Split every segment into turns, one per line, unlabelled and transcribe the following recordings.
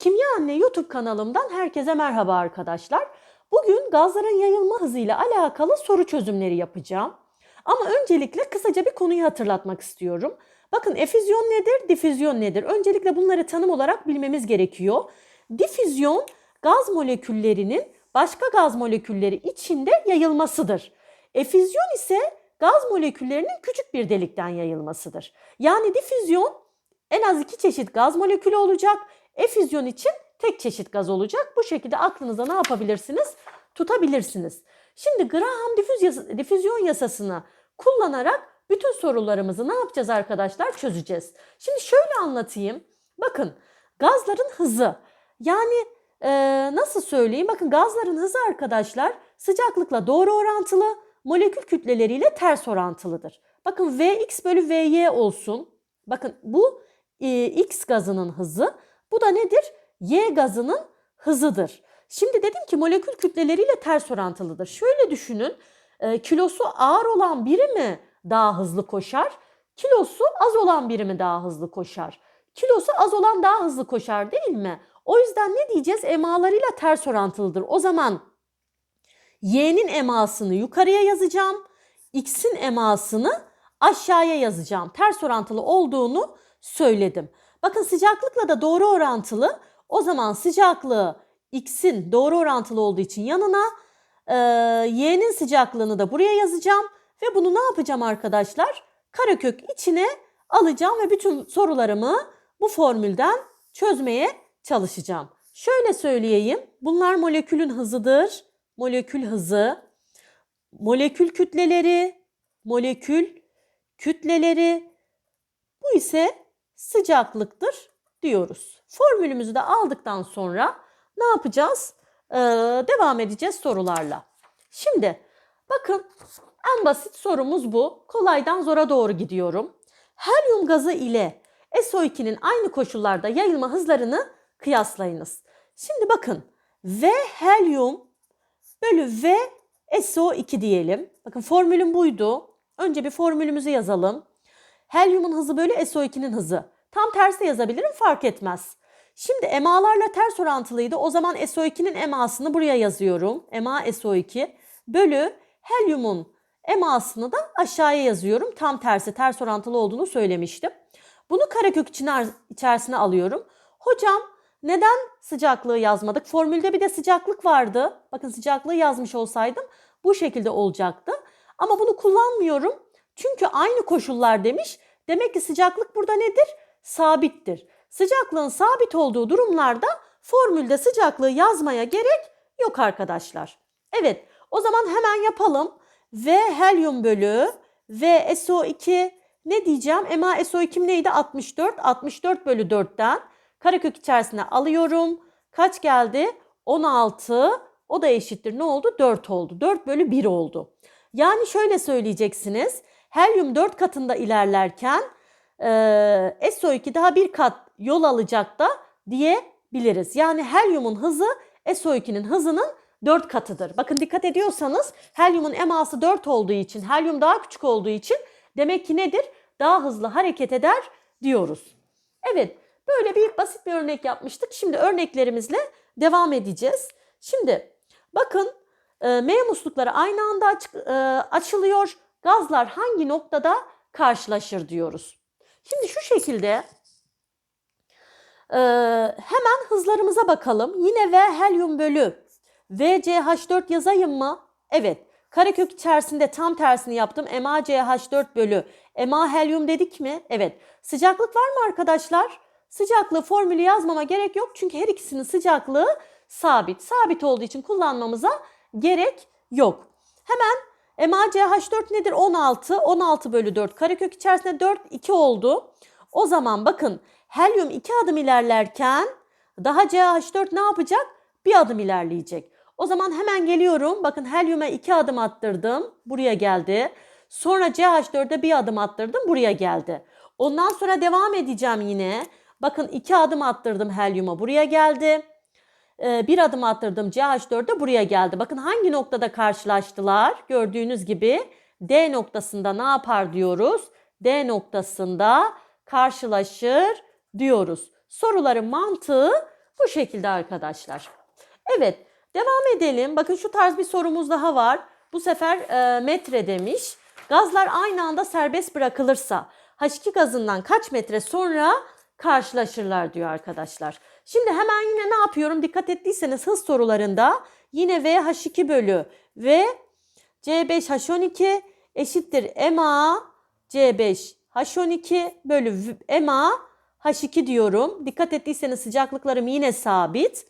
Kimya Anne YouTube kanalımdan herkese merhaba arkadaşlar. Bugün gazların yayılma hızıyla alakalı soru çözümleri yapacağım. Ama öncelikle kısaca bir konuyu hatırlatmak istiyorum. Bakın efüzyon nedir, difüzyon nedir? Öncelikle bunları tanım olarak bilmemiz gerekiyor. Difüzyon gaz moleküllerinin başka gaz molekülleri içinde yayılmasıdır. Efüzyon ise gaz moleküllerinin küçük bir delikten yayılmasıdır. Yani difüzyon en az iki çeşit gaz molekülü olacak. Efüzyon için tek çeşit gaz olacak. Bu şekilde aklınıza ne yapabilirsiniz? Tutabilirsiniz. Şimdi Graham difüz yasa- difüzyon yasasını kullanarak bütün sorularımızı ne yapacağız arkadaşlar? Çözeceğiz. Şimdi şöyle anlatayım. Bakın gazların hızı yani e, nasıl söyleyeyim? Bakın gazların hızı arkadaşlar sıcaklıkla doğru orantılı, molekül kütleleriyle ters orantılıdır. Bakın Vx bölü Vy olsun. Bakın bu e, X gazının hızı. Bu da nedir? Y gazının hızıdır. Şimdi dedim ki molekül kütleleriyle ters orantılıdır. Şöyle düşünün. e, kilosu ağır olan biri mi daha hızlı koşar? Kilosu az olan biri mi daha hızlı koşar? Kilosu az olan daha hızlı koşar değil mi? O yüzden ne diyeceğiz? Emalarıyla ters orantılıdır. O zaman Y'nin emasını yukarıya yazacağım. X'in emasını aşağıya yazacağım. Ters orantılı olduğunu söyledim. Bakın sıcaklıkla da doğru orantılı. O zaman sıcaklığı X'in doğru orantılı olduğu için yanına e, Y'nin sıcaklığını da buraya yazacağım. Ve bunu ne yapacağım arkadaşlar? Karekök içine alacağım ve bütün sorularımı bu formülden çözmeye çalışacağım. Şöyle söyleyeyim. Bunlar molekülün hızıdır. Molekül hızı, molekül kütleleri, molekül kütleleri. Bu ise sıcaklıktır diyoruz. Formülümüzü de aldıktan sonra ne yapacağız? Ee, devam edeceğiz sorularla. Şimdi bakın en basit sorumuz bu. Kolaydan zora doğru gidiyorum. Helyum gazı ile SO2'nin aynı koşullarda yayılma hızlarını kıyaslayınız. Şimdi bakın V helyum bölü V SO2 diyelim. Bakın formülüm buydu. Önce bir formülümüzü yazalım. Helyumun hızı bölü SO2'nin hızı. Tam tersi yazabilirim fark etmez. Şimdi emalarla ters orantılıydı. O zaman SO2'nin emasını buraya yazıyorum. Ema SO2 bölü helyumun emasını da aşağıya yazıyorum. Tam tersi ters orantılı olduğunu söylemiştim. Bunu karekök içerisine alıyorum. Hocam neden sıcaklığı yazmadık? Formülde bir de sıcaklık vardı. Bakın sıcaklığı yazmış olsaydım bu şekilde olacaktı. Ama bunu kullanmıyorum. Çünkü aynı koşullar demiş. Demek ki sıcaklık burada nedir? Sabittir. Sıcaklığın sabit olduğu durumlarda formülde sıcaklığı yazmaya gerek yok arkadaşlar. Evet o zaman hemen yapalım. V helyum bölü V SO2 ne diyeceğim? Ema SO2 neydi? 64. 64 bölü 4'ten karekök içerisine alıyorum. Kaç geldi? 16. O da eşittir. Ne oldu? 4 oldu. 4 bölü 1 oldu. Yani şöyle söyleyeceksiniz. Helyum 4 katında ilerlerken e, SO2 daha bir kat yol alacak da diyebiliriz. Yani helyumun hızı SO2'nin hızının 4 katıdır. Bakın dikkat ediyorsanız helyumun eması 4 olduğu için, helyum daha küçük olduğu için demek ki nedir? Daha hızlı hareket eder diyoruz. Evet, böyle bir basit bir örnek yapmıştık. Şimdi örneklerimizle devam edeceğiz. Şimdi bakın e, M muslukları aynı anda aç- e, açılıyor. Gazlar hangi noktada karşılaşır diyoruz. Şimdi şu şekilde e, hemen hızlarımıza bakalım. Yine V helyum bölü VCH4 yazayım mı? Evet. Karekök içerisinde tam tersini yaptım. MaCH4 bölü Ma helyum dedik mi? Evet. Sıcaklık var mı arkadaşlar? Sıcaklığı formülü yazmama gerek yok. Çünkü her ikisinin sıcaklığı sabit. Sabit olduğu için kullanmamıza gerek yok. Hemen MaCH4 nedir? 16. 16 bölü 4. Karekök içerisinde 4, 2 oldu. O zaman bakın helyum 2 adım ilerlerken daha CH4 ne yapacak? Bir adım ilerleyecek. O zaman hemen geliyorum. Bakın helyuma 2 adım attırdım. Buraya geldi. Sonra CH4'e bir adım attırdım. Buraya geldi. Ondan sonra devam edeceğim yine. Bakın 2 adım attırdım helyuma. Buraya geldi. Ee, bir adım attırdım CH4'e buraya geldi. Bakın hangi noktada karşılaştılar? Gördüğünüz gibi D noktasında ne yapar diyoruz? D noktasında karşılaşır diyoruz. Soruların mantığı Bu şekilde arkadaşlar. Evet devam edelim. Bakın şu tarz bir sorumuz daha var. Bu sefer e, metre demiş. Gazlar aynı anda serbest bırakılırsa H2 gazından kaç metre sonra karşılaşırlar diyor arkadaşlar. Şimdi hemen yine ne yapıyorum? Dikkat ettiyseniz hız sorularında yine VH2 bölü V C5H12 eşittir MA C5H12 bölü MA H2 diyorum. Dikkat ettiyseniz sıcaklıklarım yine sabit.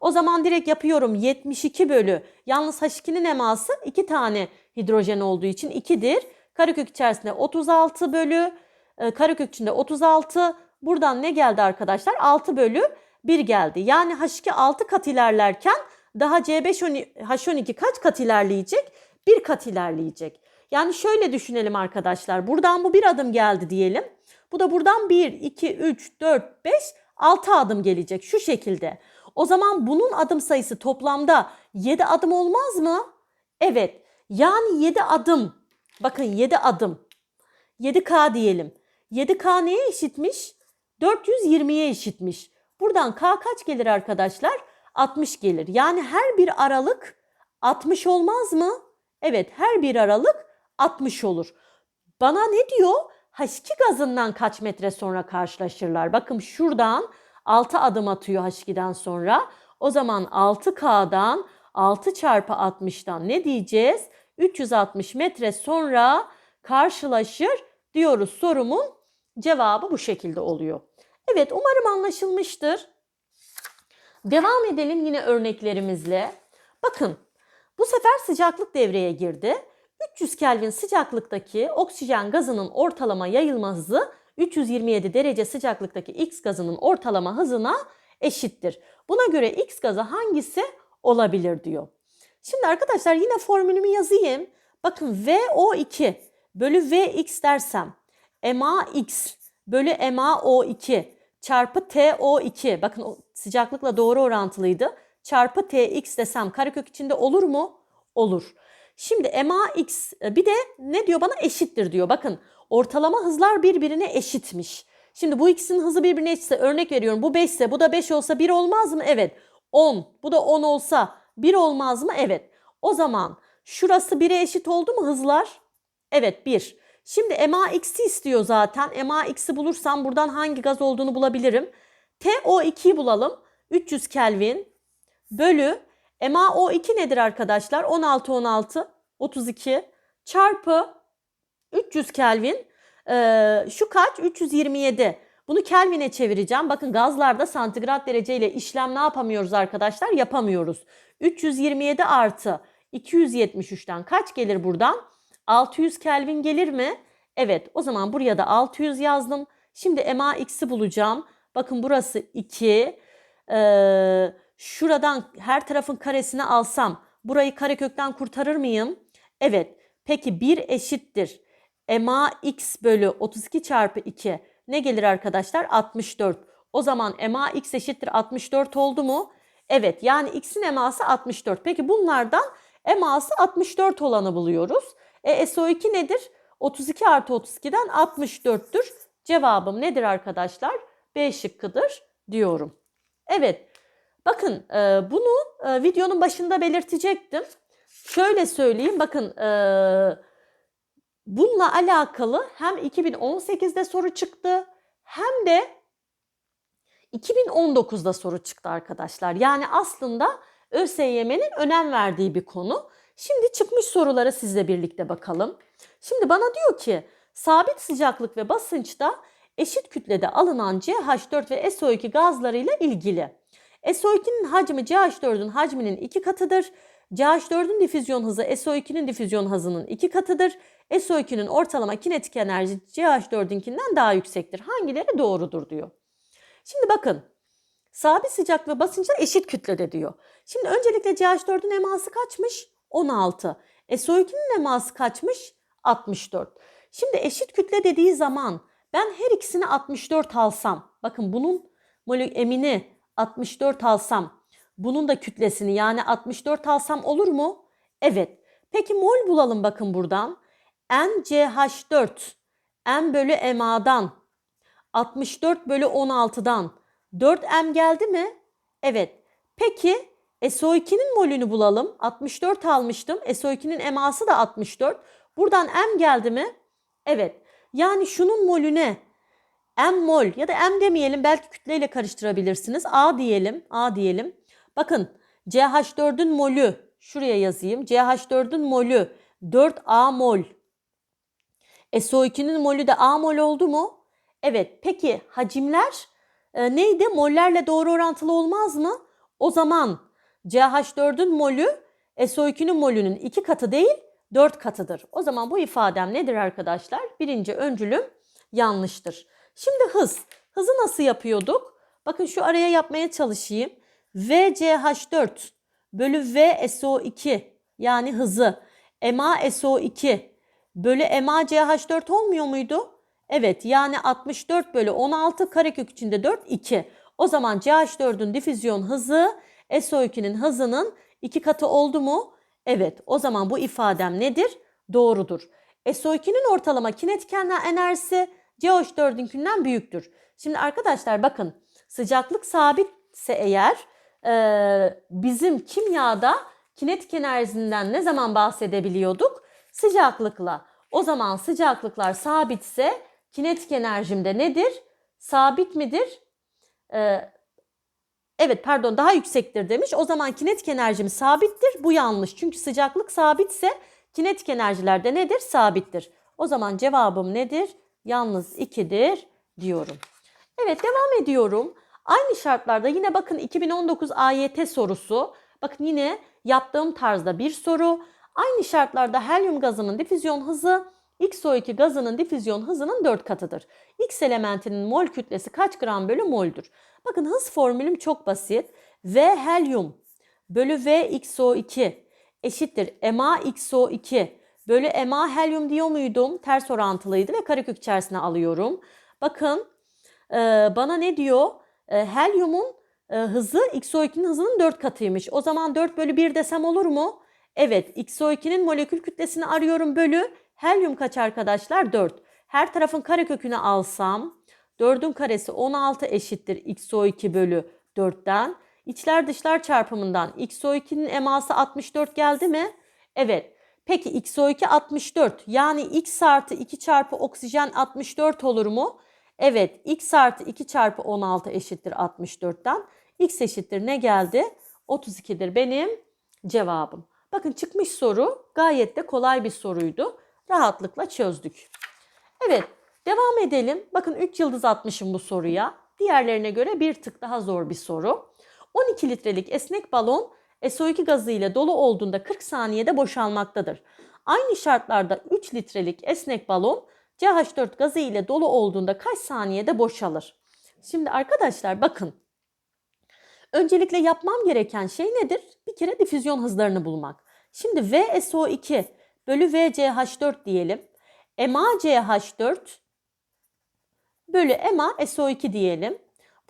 O zaman direkt yapıyorum 72 bölü. Yalnız H2'nin eması 2 tane hidrojen olduğu için 2'dir. Karekök içerisinde 36 bölü. E, karekök içinde 36. Buradan ne geldi arkadaşlar? 6 bölü 1 geldi. Yani H2 6 kat ilerlerken daha C5H12 kaç kat ilerleyecek? 1 kat ilerleyecek. Yani şöyle düşünelim arkadaşlar. Buradan bu bir adım geldi diyelim. Bu da buradan 1, 2, 3, 4, 5, 6 adım gelecek şu şekilde. O zaman bunun adım sayısı toplamda 7 adım olmaz mı? Evet. Yani 7 adım. Bakın 7 adım. 7K diyelim. 7K neye eşitmiş? 420'ye eşitmiş. Buradan K kaç gelir arkadaşlar? 60 gelir. Yani her bir aralık 60 olmaz mı? Evet her bir aralık 60 olur. Bana ne diyor? H2 gazından kaç metre sonra karşılaşırlar? Bakın şuradan 6 adım atıyor H2'den sonra. O zaman 6K'dan 6 çarpı 60'dan ne diyeceğiz? 360 metre sonra karşılaşır diyoruz. Sorumun cevabı bu şekilde oluyor. Evet umarım anlaşılmıştır. Devam edelim yine örneklerimizle. Bakın bu sefer sıcaklık devreye girdi. 300 Kelvin sıcaklıktaki oksijen gazının ortalama yayılma hızı 327 derece sıcaklıktaki X gazının ortalama hızına eşittir. Buna göre X gazı hangisi olabilir diyor. Şimdi arkadaşlar yine formülümü yazayım. Bakın VO2 bölü Vx dersem MAX bölü MaO2 çarpı TO2 bakın sıcaklıkla doğru orantılıydı. Çarpı TX desem karekök içinde olur mu? Olur. Şimdi MAX bir de ne diyor bana eşittir diyor. Bakın ortalama hızlar birbirine eşitmiş. Şimdi bu ikisinin hızı birbirine eşitse örnek veriyorum bu 5 ise bu da 5 olsa 1 olmaz mı? Evet. 10 bu da 10 olsa 1 olmaz mı? Evet. O zaman şurası 1'e eşit oldu mu hızlar? Evet 1. Şimdi MAX'i istiyor zaten. MAX'i bulursam buradan hangi gaz olduğunu bulabilirim. TO2'yi bulalım. 300 Kelvin bölü MaO2 nedir arkadaşlar? 16 16 32 çarpı 300 Kelvin. Ee, şu kaç? 327. Bunu Kelvin'e çevireceğim. Bakın gazlarda santigrat dereceyle işlem ne yapamıyoruz arkadaşlar? Yapamıyoruz. 327 artı 273'ten kaç gelir buradan? 600 Kelvin gelir mi? Evet o zaman buraya da 600 yazdım. Şimdi MAX'i bulacağım. Bakın burası 2. Ee, şuradan her tarafın karesini alsam burayı karekökten kurtarır mıyım? Evet. Peki 1 eşittir. MAX bölü 32 çarpı 2 ne gelir arkadaşlar? 64. O zaman MAX eşittir 64 oldu mu? Evet yani x'in eması 64. Peki bunlardan eması 64 olanı buluyoruz. E SO2 nedir? 32 artı 32'den 64'tür. Cevabım nedir arkadaşlar? B şıkkıdır diyorum. Evet bakın e, bunu e, videonun başında belirtecektim. Şöyle söyleyeyim bakın e, bununla alakalı hem 2018'de soru çıktı hem de 2019'da soru çıktı arkadaşlar. Yani aslında ÖSYM'nin önem verdiği bir konu. Şimdi çıkmış sorulara sizle birlikte bakalım. Şimdi bana diyor ki sabit sıcaklık ve basınçta eşit kütlede alınan CH4 ve SO2 gazlarıyla ilgili. SO2'nin hacmi CH4'ün hacminin iki katıdır. CH4'ün difüzyon hızı SO2'nin difüzyon hızının iki katıdır. SO2'nin ortalama kinetik enerji CH4'ünkinden daha yüksektir. Hangileri doğrudur diyor. Şimdi bakın sabit sıcak ve basınçta eşit kütlede diyor. Şimdi öncelikle CH4'ün eması kaçmış? 16. SO2'nin eması kaçmış? 64. Şimdi eşit kütle dediği zaman ben her ikisini 64 alsam, bakın bunun emini 64 alsam, bunun da kütlesini yani 64 alsam olur mu? Evet. Peki mol bulalım bakın buradan. NCH4 M bölü MA'dan 64 bölü 16'dan 4M geldi mi? Evet. Peki SO2'nin molünü bulalım. 64 almıştım. SO2'nin eması da 64. Buradan M geldi mi? Evet. Yani şunun molüne M mol ya da M demeyelim belki kütleyle karıştırabilirsiniz. A diyelim. A diyelim. Bakın CH4'ün molü şuraya yazayım. CH4'ün molü 4A mol. SO2'nin molü de A mol oldu mu? Evet. Peki hacimler e, neydi? Mollerle doğru orantılı olmaz mı? O zaman CH4'ün molü SO2'nin molünün iki katı değil, dört katıdır. O zaman bu ifadem nedir arkadaşlar? Birinci öncülüm yanlıştır. Şimdi hız. Hızı nasıl yapıyorduk? Bakın şu araya yapmaya çalışayım. VCH4 bölü VSO2 yani hızı MaSO2 bölü MaCH4 olmuyor muydu? Evet yani 64 bölü 16 karekök içinde 4 2. O zaman CH4'ün difüzyon hızı SO2'nin hızının iki katı oldu mu? Evet o zaman bu ifadem nedir? Doğrudur. SO2'nin ortalama kinetik enerjisi CH4'ünkinden büyüktür. Şimdi arkadaşlar bakın sıcaklık sabitse eğer e, bizim kimyada kinetik enerjisinden ne zaman bahsedebiliyorduk? Sıcaklıkla. O zaman sıcaklıklar sabitse kinetik enerjimde nedir? Sabit midir? Ee, evet pardon daha yüksektir demiş. O zaman kinetik enerjim sabittir. Bu yanlış. Çünkü sıcaklık sabitse kinetik enerjilerde nedir? Sabittir. O zaman cevabım nedir? Yalnız 2'dir diyorum. Evet devam ediyorum. Aynı şartlarda yine bakın 2019 AYT sorusu. Bakın yine yaptığım tarzda bir soru. Aynı şartlarda helyum gazının difüzyon hızı XO2 gazının difüzyon hızının 4 katıdır. X elementinin mol kütlesi kaç gram bölü moldür? Bakın hız formülüm çok basit. V helyum bölü V XO2 eşittir MA XO2 bölü MA helyum diyor muydum? Ters orantılıydı ve karekök içerisine alıyorum. Bakın bana ne diyor? Helyumun hızı XO2'nin hızının 4 katıymış. O zaman 4 bölü 1 desem olur mu? Evet XO2'nin molekül kütlesini arıyorum bölü Helyum kaç arkadaşlar? 4. Her tarafın karekökünü alsam 4'ün karesi 16 eşittir XO2 bölü 4'ten. İçler dışlar çarpımından XO2'nin eması 64 geldi mi? Evet. Peki XO2 64 yani X artı 2 çarpı oksijen 64 olur mu? Evet X artı 2 çarpı 16 eşittir 64'ten. X eşittir ne geldi? 32'dir benim cevabım. Bakın çıkmış soru gayet de kolay bir soruydu rahatlıkla çözdük. Evet devam edelim. Bakın 3 yıldız atmışım bu soruya. Diğerlerine göre bir tık daha zor bir soru. 12 litrelik esnek balon SO2 gazı ile dolu olduğunda 40 saniyede boşalmaktadır. Aynı şartlarda 3 litrelik esnek balon CH4 gazı ile dolu olduğunda kaç saniyede boşalır? Şimdi arkadaşlar bakın. Öncelikle yapmam gereken şey nedir? Bir kere difüzyon hızlarını bulmak. Şimdi VSO2 bölü VCH4 diyelim. MaCH4 bölü MaSO2 diyelim.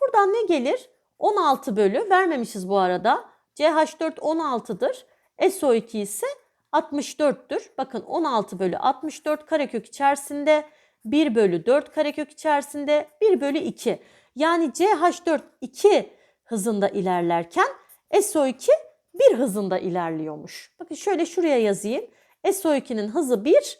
Buradan ne gelir? 16 bölü vermemişiz bu arada. CH4 16'dır. SO2 ise 64'tür. Bakın 16 bölü 64 karekök içerisinde 1 bölü 4 karekök içerisinde 1 bölü 2. Yani CH4 2 hızında ilerlerken SO2 1 hızında ilerliyormuş. Bakın şöyle şuraya yazayım. SO2'nin hızı 1,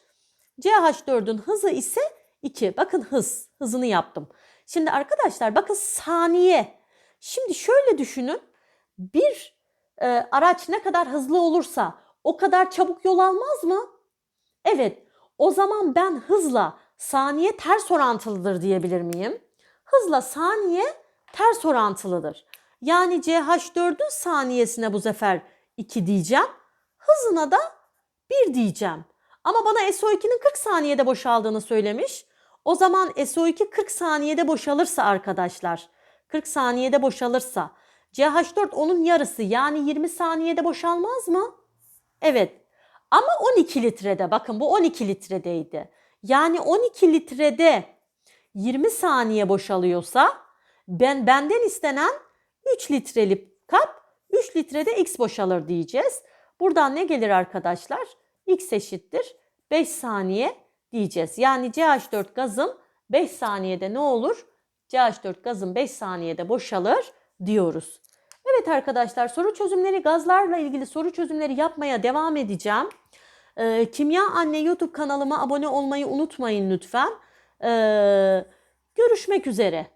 CH4'ün hızı ise 2. Bakın hız, hızını yaptım. Şimdi arkadaşlar bakın saniye. Şimdi şöyle düşünün. Bir e, araç ne kadar hızlı olursa o kadar çabuk yol almaz mı? Evet. O zaman ben hızla saniye ters orantılıdır diyebilir miyim? Hızla saniye ters orantılıdır. Yani CH4'ün saniyesine bu sefer 2 diyeceğim. Hızına da 1 diyeceğim. Ama bana SO2'nin 40 saniyede boşaldığını söylemiş. O zaman SO2 40 saniyede boşalırsa arkadaşlar, 40 saniyede boşalırsa CH4 onun yarısı yani 20 saniyede boşalmaz mı? Evet. Ama 12 litrede bakın bu 12 litredeydi. Yani 12 litrede 20 saniye boşalıyorsa ben benden istenen 3 litrelik kap 3 litrede X boşalır diyeceğiz. Buradan ne gelir arkadaşlar? X eşittir 5 saniye diyeceğiz. Yani CH4 gazım 5 saniyede ne olur? CH4 gazım 5 saniyede boşalır diyoruz. Evet arkadaşlar soru çözümleri gazlarla ilgili soru çözümleri yapmaya devam edeceğim. Ee, Kimya Anne YouTube kanalıma abone olmayı unutmayın lütfen. Ee, görüşmek üzere.